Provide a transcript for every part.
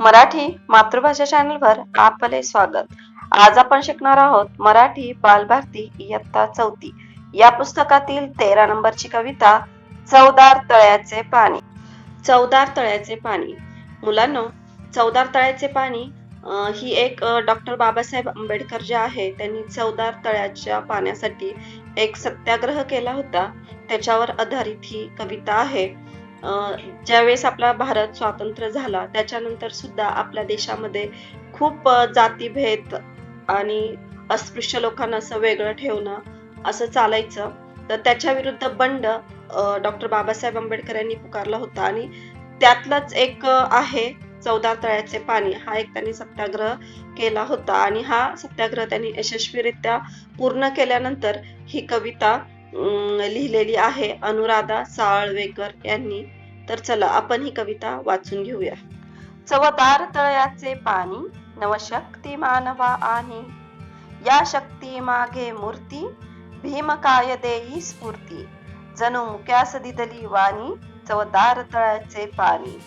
मराठी मातृभाषा चॅनलवर आपले स्वागत. आज आपण शिकणार आहोत मराठी बालभारती इयत्ता चौथी. या पुस्तकातील तेरा नंबरची कविता चवदार तळ्याचे पाणी. चवदार तळ्याचे पाणी. मुलांनो चवदार तळ्याचे पाणी ही एक डॉक्टर बाबासाहेब आंबेडकर जे आहे त्यांनी चवदार तळ्याच्या पाण्यासाठी एक सत्याग्रह केला होता. त्याच्यावर आधारित ही कविता आहे. ज्यावेळेस आपला भारत स्वातंत्र्य झाला त्याच्यानंतर सुद्धा आपल्या देशामध्ये खूप जातीभेद आणि अस्पृश्य लोकांना असं वेगळं ठेवणं असं चालायचं. तर त्याच्या विरुद्ध बंड डॉक्टर बाबासाहेब आंबेडकर यांनी पुकारला होता. आणि त्यातलंच एक आहे चौदा तळ्याचे पाणी. हा एक त्यांनी सत्याग्रह केला होता. आणि हा सत्याग्रह त्यांनी यशस्वीरित्या पूर्ण केल्यानंतर ही कविता लिहिलेली आहे अनुराधा साळवेकर यांनी. तर चला आपण ही कविता वाचून घेऊया. चवदार तळ्याचे पाणी नवशक्ती मानवा आणि या शक्ती मागे मूर्ती भीमकाय देई स्फूर्ती. जणू मुक्यास दिदली वाणी चवदार तळ्याचे पाणी.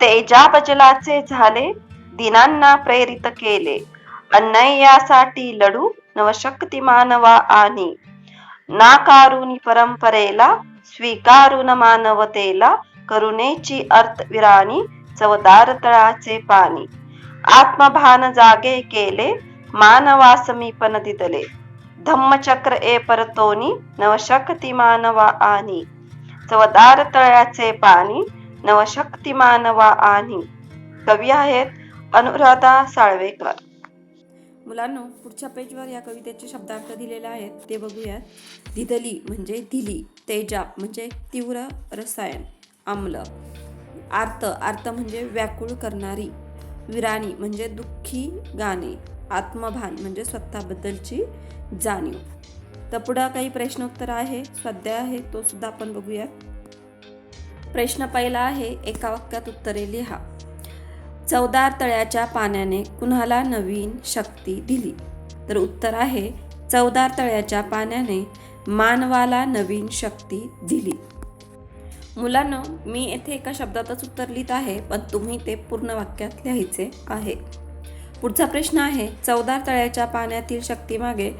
तेजाबजलाचे झाले दिनांना प्रेरित केले. अन्यायासाठी लढू नवशक्ती मानवा आणि. नाकारुनी परंपरेला स्वीकारून मानवतेला करुणेची अर्थ विराणी चवदार तळाचे पाणी. आत्मभान जागे केले मानवा समीपन दिदले. धम्मचक्र ए परतोनी नवशक्ती मानवा आणि. चवदार तळ्याचे पाणी नवशक्ती मानवा आणि. कवी आहेत अनुराधा साळवेकर. मुलांनो पुढच्या पेजवर या कवितेचे शब्दार्थ दिलेले आहेत. ते बघूयात. दिदली म्हणजे दिली तेजाब म्हणजे तीव्र रसायन आम्ल. आर्त आर्त म्हणजे व्याकुळ करणारी. विराणी म्हणजे दुःखी गाणे. आत्मभान म्हणजे स्वतःबद्दलची जाणीव. तर पुढं काही प्रश्नोत्तर आहे. स्वाध्याय आहे तो सुद्धा आपण बघूया प्रश्न पहिला आहे एका वाक्यात उत्तरे लिहा. चवदार तळ्याच्या पाण्याने कुणाला नवीन शक्ती दिली? तर उत्तर आहे चवदार तळ्याच्या पाण्याने मानवाला नवीन शक्ती दिली. मुलांनो मी येथे एका शब्दातच उत्तर लिहित आहे पण तुम्ही ते पूर्ण वाक्यात लिहायचे आहे. पुढचा प्रश्न आहे चवदार तळ्याच्या पाण्यातील शक्तीमागे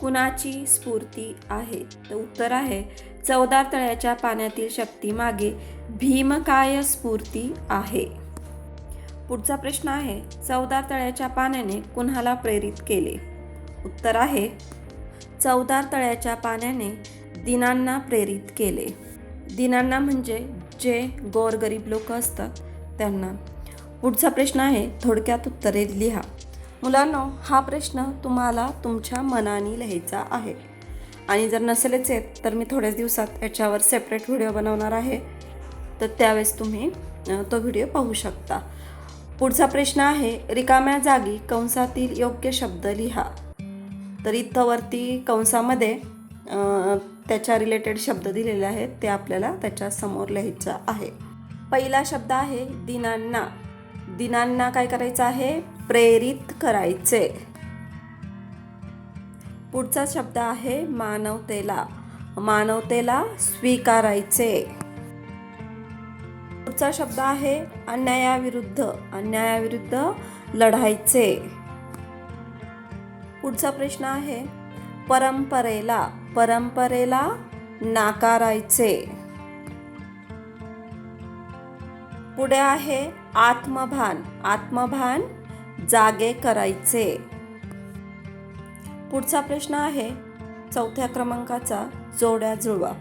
कुणाची स्फूर्ती आहे? तर उत्तर आहे चवदार तळ्याच्या पाण्यातील शक्तीमागे भीमकाय स्फूर्ती आहे. पुढचा प्रश्न आहे चवदार तळ्याच्या पाण्याने कुणाला प्रेरित केले. उत्तर आहे चवदार तळ्याच्या पाण्याने दिनांना प्रेरित केले. दिनांना म्हणजे जे गोरगरीब लोक असतात त्यांना. पुढचा प्रश्न आहे थोडक्यात उत्तरे लिहा. मुलांनो हा प्रश्न तुम्हाला तुमच्या मनाने लिहायचा आहे. आणि जर नसेलच येत तर मी थोड्याच दिवसात याच्यावर सेपरेट व्हिडिओ बनवणार आहे. तर त्यावेळेस तुम्ही तो व्हिडिओ पाहू शकता. पुढचा प्रश्न आहे रिकाम्या जागी कंसातील योग्य शब्द लिहा. तर इथं वरती कंसामध्ये त्याच्या रिलेटेड शब्द दिलेले आहेत ते आपल्याला त्याच्यासमोर लिहायचं आहे. पहिला शब्द आहे दिनांना. दिनांना काय करायचं आहे? प्रेरित करायचे. पुढचा शब्द आहे मानवतेला. मानवतेला स्वीकारायचे. पुढचा शब्द आहे अन्यायाविरुद्ध अन्यायाविरुद्ध लढायचे. पुढचा प्रश्न आहे परंपरेला परंपरेला नाकारायचे. पुढे आहे आत्मभान आत्मभान जागे करायचे. पुढचा प्रश्न आहे चौथ्या क्रमांकाचा जोड्या जुळवा.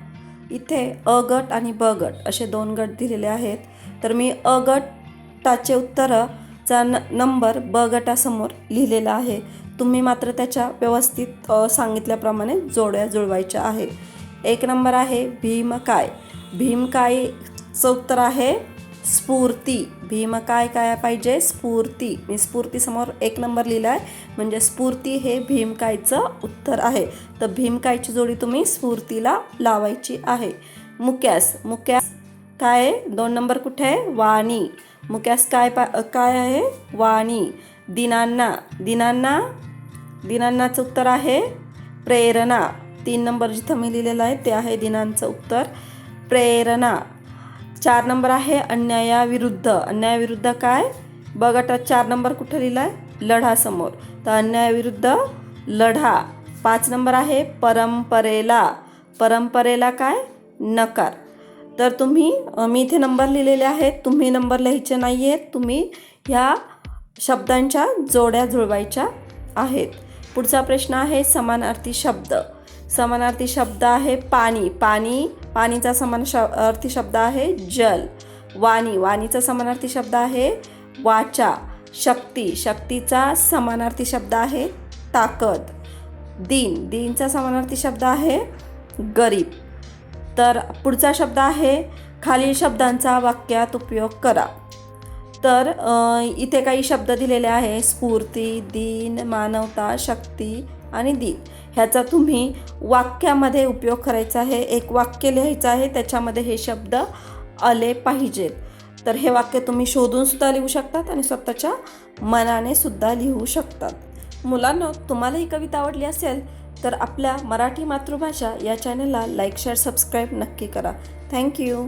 इथे अ गट आणि ब गट असे दोन गट दिलेले आहेत. तर मी अ गटाचे उत्तरचा न नंबर ब गटासमोर लिहिलेला आहे. तुम्ही मात्र त्याच्या व्यवस्थित सांगितल्याप्रमाणे जोड्या जुळवायच्या आहे एक नंबर आहे भीमकाय. भीमकायचं उत्तर आहे स्फूर्ती. भीम काय काय पाहिजे? स्फूर्ती. मी स्फूर्तीसमोर एक नंबर लिहिला आहे म्हणजे स्फूर्ती हे भीमकायचं उत्तर आहे. तर भीमकायची जोडी तुम्ही स्फूर्तीला लावायची आहे. मुक्यास. मुक्यास काय आहे? दोन नंबर कुठे आहे? वाणी. मुक्यास काय पा काय आहे? वाणी. दिनांना. दिनांना? दिनांनाचं उत्तर आहे प्रेरणा. तीन नंबर जिथं मी लिहिलेलं आहे ते आहे दिनांचं उत्तर. प्रेरणा. चार नंबर आहे अन्यायाविरुद्ध. अन्यायाविरुद्ध काय? बघ आता चार नंबर कुठं लिहिला आहे लढा समोर. तर अन्यायाविरुद्ध लढा. पाच नंबर आहे परंपरेला. परंपरेला काय? नकार. तर तुम्ही मी इथे नंबर लिहिलेले आहेत. तुम्ही नंबर लिहायचे नाही आहेत तुम्ही ह्या शब्दांच्या जोड्या जुळवायच्या आहेत. पुढचा प्रश्न आहे समानार्थी शब्द. समानार्थी शब्द आहे पाणी. पाणी पाणीचा समान श अर्थी शब्द आहे जल. वाणी वाणीचा समानार्थी शब्द आहे वाचा. शक्ती शक्तीचा समानार्थी शब्द आहे ताकद. दिन दिनचा समानार्थी शब्द आहे गरीब. तर पुढचा शब्द आहे खालील शब्दांचा वाक्यात उपयोग करा. तर इथे काही शब्द दिलेले आहे स्फूर्ती दिन मानवता शक्ती आणि दिल ह्याचा तुम्ही वाक्यामध्ये उपयोग करायचा आहे एक वाक्य लिहायचं आहे त्याच्यामध्ये हे शब्द आले पाहिजेत तर हे वाक्य तुम्ही शोधूनसुद्धा लिहू शकतात आणि स्वतःच्या मनाने सुद्धा लिहू शकतात. मुलांना तुम्हाला ही कविता आवडली असेल तर आपल्या मराठी मातृभाषा या चॅनलला लाईक शेअर सबस्क्राईब नक्की करा. थँक्यू